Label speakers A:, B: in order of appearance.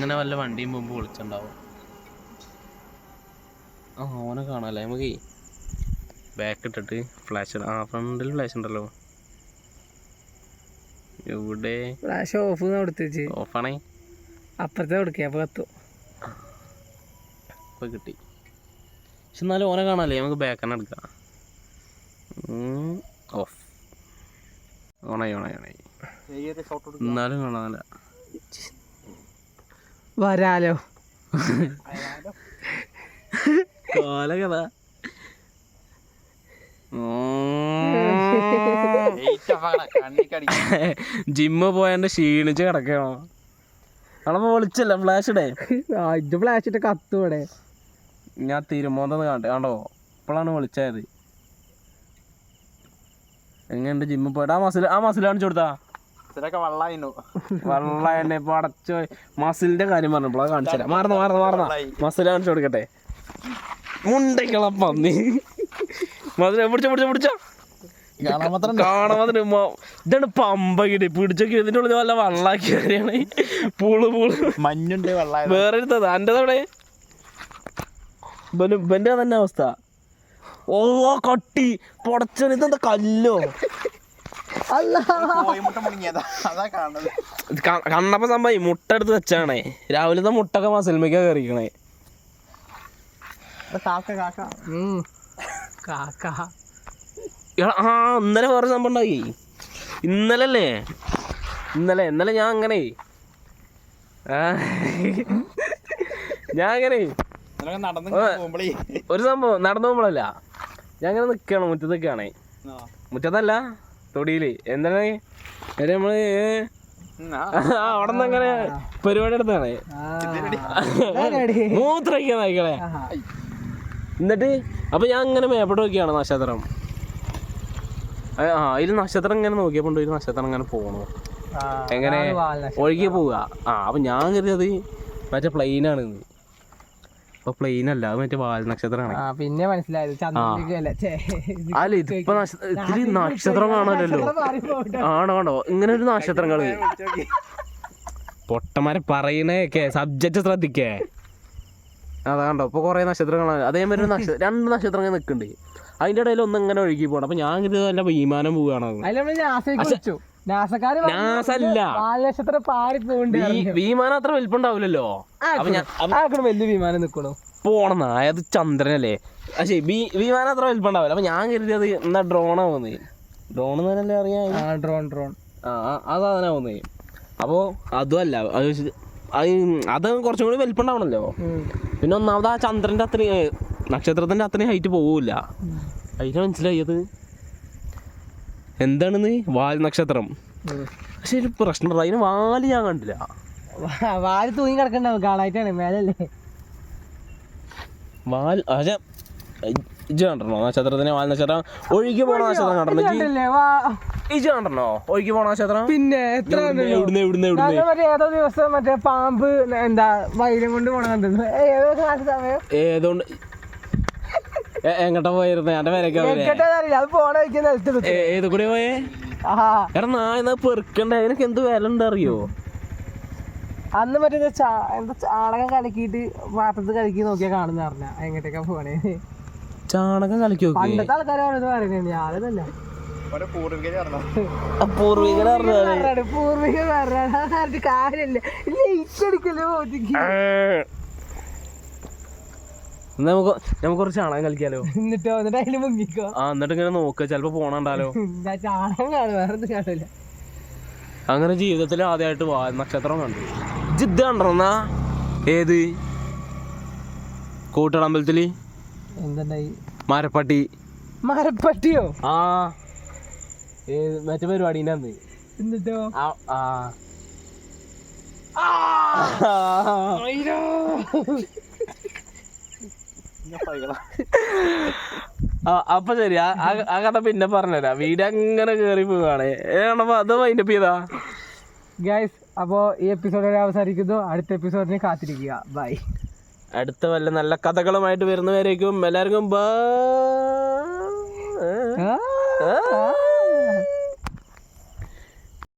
A: അങ്ങനെ വല്ല വണ്ടിയും മുമ്പ് വിളിച്ചിണ്ടാവും ആ ഓനെ കാണാല്ലേ? നമുക്ക് ബാക്ക് ഇട്ടിട്ട് ഫ്ലാഷ് ആ ഫ്രണ്ടിൽ ഫ്ലാഷ് ഉണ്ടല്ലോ. എവിടെ?
B: ഫ്ലാഷ് ഓഫ് കൊടുത്തേച്ച് വെച്ച്.
A: ഓഫാണേ
B: അപ്പുറത്തെ കൊടുക്കുക അപ്പൊ കത്തു
A: അപ്പൊ കിട്ടി. പക്ഷെ എന്നാലും ഓനെ കാണാല്ലേ? നമുക്ക് ബാക്ക് തന്നെ എടുക്കാം. ഓഫ് ഓണായി ഓണായി ഓണായി. എന്നാലും കാണാനില്ല.
B: വരാലോ.
A: കോല കഥ ജിമ്മ് പോയാണ്ട് ക്ഷീണിച്ച് കിടക്കണോ? അളപ്പോ വിളിച്ചല്ല ഫ്ലാഷ് ഇടേ.
B: ഇത് ഫ്ലാഷ് ഇട്ട് കത്തു ഇവിടെ.
A: ഞാൻ തിരുമോന്തെന്ന് കണ്ടേ കണ്ടോ? ഇപ്പോഴാണ് വിളിച്ചത്. എങ്ങനെയുണ്ട് ജിമ്മിൽ പോയിട്ട് ആ മസിൽ ആ മസിൽ കാണിച്ചു കൊടുത്താ. വെള്ള എന്നെ ഇപ്പൊ അടച്ചു മസിലിന്റെ കാര്യം പറഞ്ഞപ്പോഴാ കാണിച്ചു തരാം മാറുന്ന മാറുന്ന മാറുന്ന. മസിൽ കാണിച്ചു കൊടുക്കട്ടെ. മുണ്ടയ്ക്കള പന്നി. മസിലെ പിടിച്ച പിടിച്ച പിടിച്ച. കാണാൻ ഇതാണ് പമ്പകിട്ട് പിടിച്ചൊക്കെ ഇതിന്റെ ഉള്ളിൽ വല്ല വള്ളാക്കി കയറിയാണ്. Pool pool.
C: മഞ്ഞുണ്ട്
A: വേറെ എടുത്തത് എന്റെ അവിടെ ബന്റെ തന്നെ അവസ്ഥ. ഓ കട്ടി. പൊടച്ചോ ഇതെന്താ കല്ലോ? കണ്ടപ്പോ സംഭവം മുട്ട എടുത്ത് വെച്ചാണേ. രാവിലത്തെ മുട്ടൊക്കെ മസിൽമയ്ക്ക കറിയിക്കണേ
C: കാക്ക കാക്ക.
B: ഉം. കാക്ക.
A: എടാ, ആ ഇന്നലെ വേറെ സംഭവം ഉണ്ടായി. ഇന്നലെ അല്ലേ ഇന്നലെ ഇന്നലെ ഞാൻ അങ്ങനെ. ഞാൻ അങ്ങനെ. ഒരു സംഭവം നടന്നു പോകുമ്പോഴല്ല ഞാൻ അങ്ങനെ നിൽക്കണം മുറ്റത്ത് നിൽക്കുകയാണേ മുറ്റത്തല്ല. തൊടിയിൽ. എന്താണ്? ഒരു നമ്മൾ അവിടെ നിന്ന് അങ്ങനെ പരിപാടി എടുത്താണ് മൂത്രയ്ക്കാൻ നായിക്കളെ എന്നിട്ട് അപ്പൊ ഞാൻ അങ്ങനെ മേപ്പോട്ട് നോക്കിയാണ് നക്ഷത്രം. ആ അതിൽ നക്ഷത്രം ഇങ്ങനെ നോക്കിയപ്പോ ഒരു നക്ഷത്രം ഇങ്ങനെ പോണു. എങ്ങനെ? ഒഴുകി പോവുക. ആ അപ്പൊ ഞാൻ കരുതിയത് മറ്റേ പ്ലെയിനാണ് അപ്പൊ പ്ലെയിൻ അല്ല. അത് മറ്റേ വാൽ നക്ഷത്രമാണ്.
B: ആ പിന്നെ മനസ്സിലായത്. അല്ല
A: ഇതിപ്പോ ഇത്തിരി നക്ഷത്രം കാണാനല്ലോ. ആണോ ആണോ? ഇങ്ങനെ ഒരു നക്ഷത്രങ്ങൾ. പൊട്ടന്മാരെ പറയണേക്കെ സബ്ജക്റ്റ് ശ്രദ്ധിക്കേ. അതാ കണ്ടോ ഇപ്പൊ കൊറേ നക്ഷത്രങ്ങളാണ്. അതേമാതിരി ഒരു നക്ഷത്രം രണ്ട് നക്ഷത്രങ്ങൾ നിൽക്കുന്നുണ്ട് അതിന്റെ ഇടയിൽ ഒന്ന് ഇങ്ങനെ ഒഴുകി പോകണം അപ്പൊ ഞാൻ ഇത് നല്ല വിമാനം പോവുകയാണോ.
B: അതിൽ നമ്മൾ നാസയ്ക്ക് വിളിച്ചു നാസക്കാര്
A: നാസ അല്ല
B: നക്ഷത്രം പാറി പോകണ്ട്
A: വിമാനം അത്ര വലിപ്പുണ്ടാവില്ലല്ലോ അപ്പൊ
B: വലിയ വിമാനം നിക്കണു.
A: പോണെന്ന അത് ചന്ദ്രനല്ലേ? പക്ഷേ വിമാനം അത്ര വലിപ്പുണ്ടാവില്ല അപ്പൊ ഞാൻ കരുതിയത് എന്നാ ഡ്രോണാവുന്നേ. ഡ്രോൺ എന്നല്ലേ അറിയാം
B: ഡ്രോൺ ഡ്രോൺ.
A: ആ അത് പോകുന്നത് അപ്പോൾ അതുമല്ല അത് വെച്ച് അത് അത് കുറച്ചും കൂടി വലിപ്പുണ്ടാവണല്ലോ പിന്നെ ഒന്നാമത് ആ ചന്ദ്രന്റെ അത്രയും നക്ഷത്രത്തിന്റെ അത്രയും ഹൈറ്റ് പോവില്ല. അതിന് മനസ്സിലായത് എന്താണെന്ന്? വാൽ നക്ഷത്രം. പക്ഷെ ഒരു പ്രശ്നം അതിന് വാൽ ഞാൻ കണ്ടില്ല.
B: വാൽ തൂങ്ങി കിടക്കണ്ടാവും. കാണായിട്ടാണ് മേലല്ലേ.
A: വാൽ പക്ഷെ ഇജ് കണ്ടോ നക്ഷത്രത്തിന് വാൽ നക്ഷത്രം. ഒഴുകി പോണ നക്ഷത്രം കണ്ടോ ഇജ് കണ്ടോ ഒഴുകി പോണ നക്ഷത്രം?
B: പിന്നെ എത്ര ഏതോ ദിവസം മറ്റേ പാമ്പ് എന്താ വൈരം കൊണ്ട് പോണ കണ്ടിരുന്നു. ഏതോ സമയം?
A: ഏതുകൊണ്ട് എ- എങ്ങോട്ടാ പോയിരുന്നു? എന്റെ പേരൊക്കെ ഏത് കൂടെ പോയേ? എടാ നായ പെറുക്കണ്ട? അതിനൊക്കെ എന്ത് വില ഉണ്ട് അറിയോ?
B: അന്ന് മറ്റേ എന്താ ചാണകം കലക്കിയിട്ട് പാത്രത്തിൽ കലക്കി നോക്കിയാ കാണുന്ന പറഞ്ഞ. എങ്ങോട്ടേക്കാ പോണേ?
A: ചാണകം കലക്കി നോക്കി
B: പണ്ടത്തെ ആൾക്കാരെ പറയുന്നത് പറയുന്നത് ഞാനതല്ല.
C: ഓരോ പൂർവികര് പറഞ്ഞോ?
A: പൂർവികരെ പറഞ്ഞാൽ
B: പൂർവിക പറഞ്ഞിട്ട് കാര്യമില്ല. ലൈറ്റ് അടിക്കല്ലോ ഒതുക്കി
A: എന്നാ നമുക്ക് നമുക്ക് കുറച്ച് ചാണകം കളിക്കാലോ.
B: എന്നിട്ടോ? എന്നിട്ട് അതിൽ മുങ്ങിക്കോ?
A: ആ എന്നിട്ട് ഇങ്ങനെ നോക്കുക ചിലപ്പോ പോണണ്ടാലോ
B: എന്താ ചാണകം കാണും വേറെ ഒന്നും കാണില്ല
A: അങ്ങനെ ജീവിതത്തിൽ ആദ്യമായിട്ട് വാ നക്ഷത്രം കണ്ടു. ജിദ് കണ്ടോന്നാ ഏത്? കൂട്ടടമ്പലത്തിൽ?
B: എന്തുണ്ടായി?
A: മരപ്പട്ടി.
B: മരപ്പട്ടിയോ?
A: ആ. ഏത് മറ്റേ പരിപാടി അന്ന്.
B: എന്നിട്ടോ?
A: ആ ആ. ആ, അപ്പൊ ശരി ആ കഥ പിന്നെ പറഞ്ഞുതരാം. വീട് അങ്ങനെ കേറി പോവാണ്. ഏണപ്പോ അത് മൈൻഡപ്പ് ചെയ്താ?
B: ഗൈസ് അപ്പോൾ ഈ എപ്പിസോഡ് വരെ അവസാനിക്കുന്നു. അടുത്ത എപ്പിസോഡിന് കാത്തിരിക്കുക. ബൈ
A: അടുത്ത വല്ല നല്ല കഥകളുമായിട്ട് വരുന്നവരേക്കും എല്ലാവർക്കും ബൈ.